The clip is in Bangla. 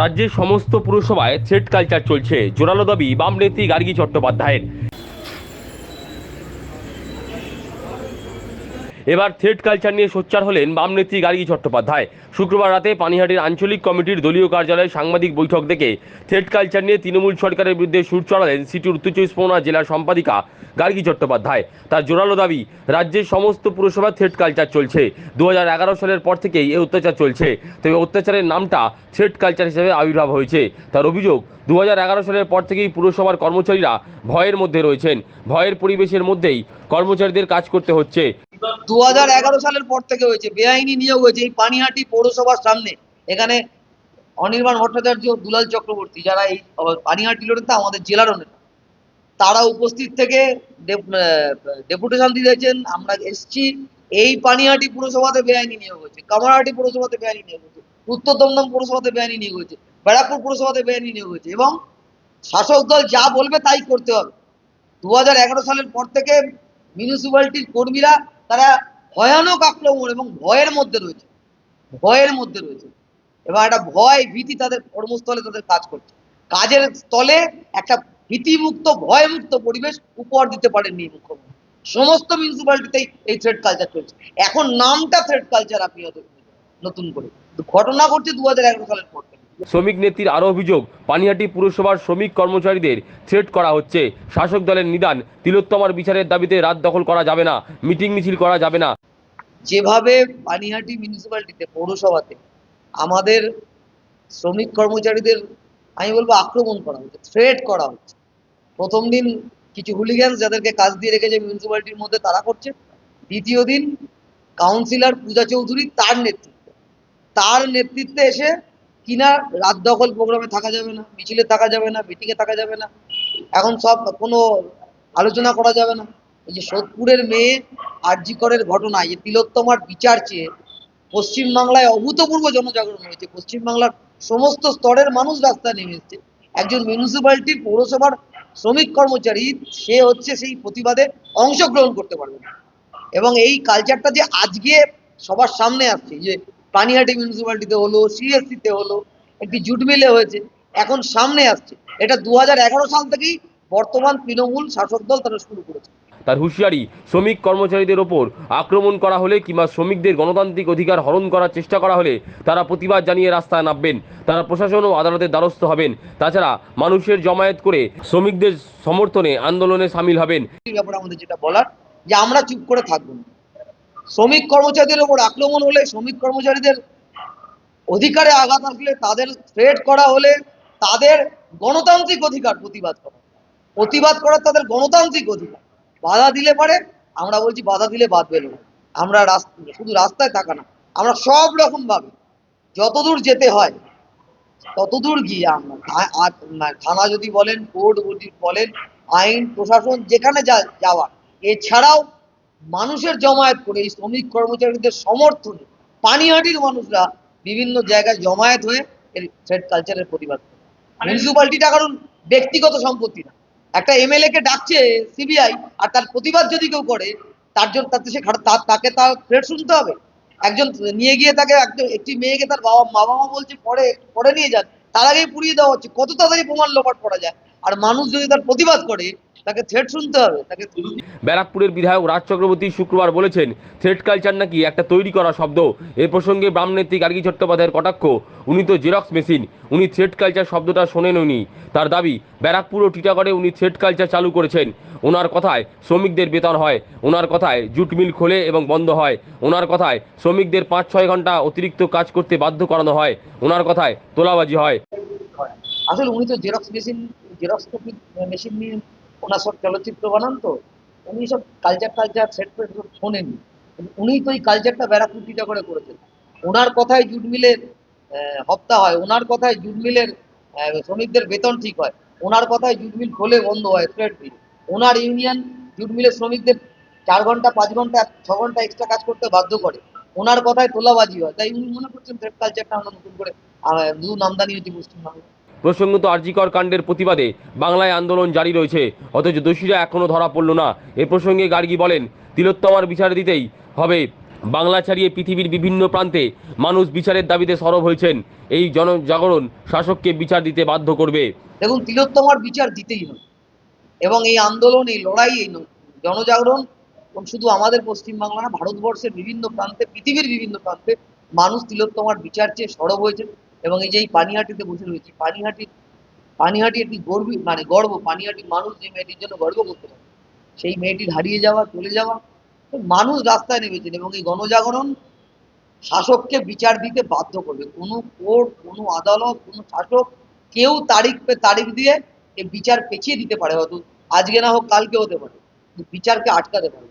রাজ্যের সমস্ত পুরসভায় থ্রেড কালচার চলছে। জোরালো দাবি বাম নেত্রী গার্গী চট্টোপাধ্যায়ের। এবার থ্রেড কালচার নিয়ে সোচ্চার হলেন বাম নেত্রী গার্গী চট্টোপাধ্যায়। শুক্রবার রাতে পানিহাটির আঞ্চলিক কমিটির দলীয় কার্যালয়ে সাংবাদিক বৈঠক থেকে থ্রেড কালচার নিয়ে তৃণমূল সরকারের বিরুদ্ধে সুর চড়ালেন সিটির উত্তর চব্বিশ পরগনা জেলার সম্পাদিকা গার্গী চট্টোপাধ্যায়। তার জোরালো দাবি, রাজ্যের সমস্ত পুরসভায় থ্রেড কালচার চলছে। দু হাজার এগারো সালের পর থেকেই এই অত্যাচার চলছে। তবে অত্যাচারের নামটা থ্রেড কালচার হিসেবে আবির্ভাব হয়েছে। তার অভিযোগ দু হাজার এগারো সালের পর থেকেই পুরসভার কর্মচারীরা ভয়ের মধ্যে রয়েছেন। ভয়ের পরিবেশের মধ্যেই কর্মচারীদের কাজ করতে হচ্ছে। দু হাজার এগারো সালের পর থেকে হয়েছে, বেআইনি নিয়োগ হয়েছে এই পানিহাটি পৌরসভার সামনে। এখানে অনির্বাণ ভট্টাচার্য, দুলাল চক্রবর্তী, যারা এই পানিহাটি নেতা, আমাদের জেলারও নেতা। তারা উপস্থিত থেকে ডেপুটেশন দিয়েছেন, আমরা এসছি। এই পানিহাটি পুরসভাতে বেআইনি নিয়োগ হয়েছে, কামারহাটি পুরসভাতে বেআইনি নিয়োগ হয়েছে, উত্তর দমদম পুরসভাতে বেআইনি নিয়োগ হয়েছে, ব্যারাকপুর পুরসভাতে বেআইনি নিয়োগ হয়েছে এবং শাসক দল যা বলবে তাই করতে হবে। দু হাজার এগারো সালের পর থেকে মিউনিসিপ্যালিটির কর্মীরা তারা ভয়ানক আক্রমণ এবং ভয়ের মধ্যে রয়েছে। ভয়ের মধ্যে রয়েছে। এবং একটা ভয় ভীতি তাদের কর্মস্থলে তাদের কাজ করছে। কাজের স্থলে একটা ভীতিমুক্ত, ভয়মুক্ত পরিবেশ উপহার দিতে পারেননি মুখ্যমন্ত্রী। সমস্ত মিউনিসিপ্যালিটিতেই এই থ্রেড কালচার চলছে। এখন নামটা থ্রেড কালচার আপনি নতুন করে। ঘটনা ঘটছে দু হাজার এগারো সালের পর শ্রমিক নেত্রীর আরও অভিযোগ, পানিহাটি পুরসভার শ্রমিক কর্মচারীদের থ্রেট করা হচ্ছে। শাসক দলের নিদান, তিলোত্তমার বিচারের দাবিতে রাত দখল করা যাবে না, মিটিং মিছিল করা যাবে না। যেভাবে পানিহাটি মিউনিসিপ্যালিটিতে পৌরসভাতে আমাদের শ্রমিক কর্মচারীদের, আমি বলব আক্রমণ করা হচ্ছে থ্রেট করা হচ্ছে। প্রথম দিন কিছু হুলিগ্যান্স যাদেরকে কাজ দিয়ে রেখেছে মিউনিসিপ্যালিটির মধ্যে তারা করছে। দ্বিতীয় দিন কাউন্সিলর পূজা চৌধুরী তার নেতৃত্বে তার নেতৃত্বে এসে কিনা রাত দখল প্রোগ্রামে থাকা যাবে না, মিছিলে থাকা যাবে না মিটিংয়ে থাকা যাবে না। এখন সব কোনো আলোচনা করা যাবে না। এই যে সোদপুরের মেয়ে আরজিকরের ঘটনা যে তিলোত্তমার বিচার চেয়ে পশ্চিমবাংলায় অভূতপূর্ব জনজাগরণ হয়েছে। পশ্চিমবাংলার সমস্ত স্তরের মানুষ রাস্তায় নেমে এসছে। একজন মিউনিসিপ্যালিটির পৌরসভার শ্রমিক কর্মচারী, সে হচ্ছে সেই প্রতিবাদে অংশগ্রহণ করতে পারবে না। এবং এই কালচারটা যে আজকে সবার সামনে আসছে যে পানিহাটি মিউনিসিপ্যালিটিতে হলো সিএসসিতে হলো একটি জুট মিলে হয়েছে এখন সামনে আসছে। এটা দুই হাজার এগারো সাল থেকেই বর্তমান তৃণমূল শাসক দল তারা শুরু করেছে। তার হুঁশিয়ারি শ্রমিক কর্মচারীদের ওপর আক্রমণ করা হলে কিংবা শ্রমিকদের গণতান্ত্রিক অধিকার হরণ করার চেষ্টা করা হলে তারা প্রতিবাদ জানিয়ে রাস্তায় নামবেন। তারা প্রশাসন ও আদালতের দ্বারস্থ হবেন। তাছাড়া মানুষের জমায়েত করে শ্রমিকদের সমর্থনে আন্দোলনে সামিল হবেন। এই ব্যাপারে আমাদের যেটা বলার যে আমরা চুপ করে থাকব না। শ্রমিক কর্মচারীদের ওপর আক্রমণ হলে শ্রমিক কর্মচারীদের অধিকারে আঘাত আসলে তাদের থ্রেট করা হলে তাদের গণতান্ত্রিক অধিকার প্রতিবাদ করা প্রতিবাদ করার তাদের গণতান্ত্রিক অধিকার। বাধা দিলে পারে আমরা বলছি বাধা দিলে বাদ না। আমরা শুধু রাস্তায় থাকা না আমরা সব রকম ভাবে যতদূর যেতে হয় ততদূর গিয়ে আমরা থা- আ- না, থানা যদি বলেন কোর্ট যদি বলেন আইন প্রশাসন যেখানে যা এছাড়াও মানুষের জমায়েত করে এই শ্রমিক কর্মচারীদের সমর্থনে পানিহাটির মানুষরা বিভিন্ন জায়গায় জমায়েত হয়ে এই থ্রেড কালচারের প্রতিবাদ করে। মিউনিসিপ্যালিটিটা কারণ ব্যক্তিগত সম্পত্তি না। একটা এমএলএ কে ডাকছে সিবিআই আর তার প্রতিবাদ যদি কেউ করে তার জন্য তাতে সে তাকে তার থ্রেড শুনতে হবে। একজন নিয়ে গিয়ে তাকে একজন একটি মেয়েকে তার বাবা মা বাবা বলছে পরে পরে নিয়ে যান। তার আগেই পুড়িয়ে দেওয়া হচ্ছে। কত তাড়াতাড়ি প্রমাণ লোপাট করা যায়? আর মানুষ যদি তার প্রতিবাদ করে তাকে থ্রেড শুনতে হবে তাকে ব্যারাকপুরের বিধায়ক রাজ চক্রবর্তী শুক্রবার বলেছেন থ্রেড কালচার নাকি একটা তৈরি করা শব্দ। এ প্রসঙ্গে বাম নেত্রী গার্গী চট্টোপাধ্যায়ের কটাক্ষ। উনি তো জেরক্স মেশিন উনি থ্রেড কালচার শব্দটা শোনেন উনি। তার দাবি ব্যারাকপুর ও টিটাগড়ে উনি থ্রেট কালচার চালু করেছেন। ওনার কথায় শ্রমিকদের বেতন হয় ওনার কথায় জুট মিল খোলে এবং বন্ধ হয় ওনার কথায় শ্রমিকদের পাঁচ ছয় ঘণ্টা অতিরিক্ত কাজ করতে বাধ্য করানো হয় ওনার কথায় তোলাবাজি হয়। আসলে উনি তো Xerox machine Xerox copy machine নিয়ে ওনার সব চলচ্চিত্র বানান তো, উনি সব কালচার কালচার সেট ফেট সব কিন্তু উনি তো এই কালচারটা ব্যারাকপুর করে করেছেন। ওনার কথায় জুট মিলের হপ্তা হয়। ওনার কথায় জুট মিলের শ্রমিকদের বেতন ঠিক হয়। ওনার কথায় জুট মিল খোলে বন্ধ হয় থ্রেড মিল ওনার ইউনিয়ন জুট মিলের শ্রমিকদের চার ঘণ্টা, পাঁচ ঘণ্টা, ছ ঘণ্টা এক্সট্রা কাজ করতে বাধ্য করে। ওনার কথায় তোলাবাজি হয়। তাই উনি মনে করছেন থ্রেড কালচারটা আমরা নতুন করে নতুন আমদানি হয়েছে পশ্চিমবাংলা প্রসঙ্গত আরজিকর কাণ্ডের প্রতিবাদে বাংলায় আন্দোলন জারি রয়েছে। অথচ দোষীরা এখনও ধরা পড়ল না। এ প্রসঙ্গে গার্গী বলেন, তিলোত্তমার বিচার দিতেই হবে। বাংলা ছাড়িয়ে পৃথিবীর বিভিন্ন প্রান্তে মানুষ বিচারের দাবিতে সরব হয়েছেন। এই জনজাগরণ শাসককে বিচার দিতে বাধ্য করবে। দেখুন, তিলোত্তমার বিচার দিতেই হবে। এবং এই আন্দোলন, এই লড়াই, এই জনজাগরণ শুধু আমাদের পশ্চিমবাংলা ভারতবর্ষের বিভিন্ন প্রান্তে, পৃথিবীর বিভিন্ন প্রান্তে মানুষ তিলোত্তমার বিচার চেয়ে সরব হয়েছে এবং এই যে এই পানিহাটিতে বসে রয়েছে, পানিহাটি পানিহাটি একটি গর্বী মানে গর্ব পানিহাটির মানুষ যে মেয়েটির জন্য গর্ব করতে পারে। সেই মেয়েটির হারিয়ে যাওয়া, চলে যাওয়া মানুষ রাস্তায় নেমেছেন এবং এই গণজাগরণ শাসককে বিচার দিতে বাধ্য করবে। কোনো কোর্ট, কোনো আদালত, কোনো শাসক কেউ তারিখ পে তারিখ দিয়ে এই বিচার পেছিয়ে দিতে পারে, হয়তো আজকে না হোক কালকে হতে পারে বিচারকে আটকাতে পারে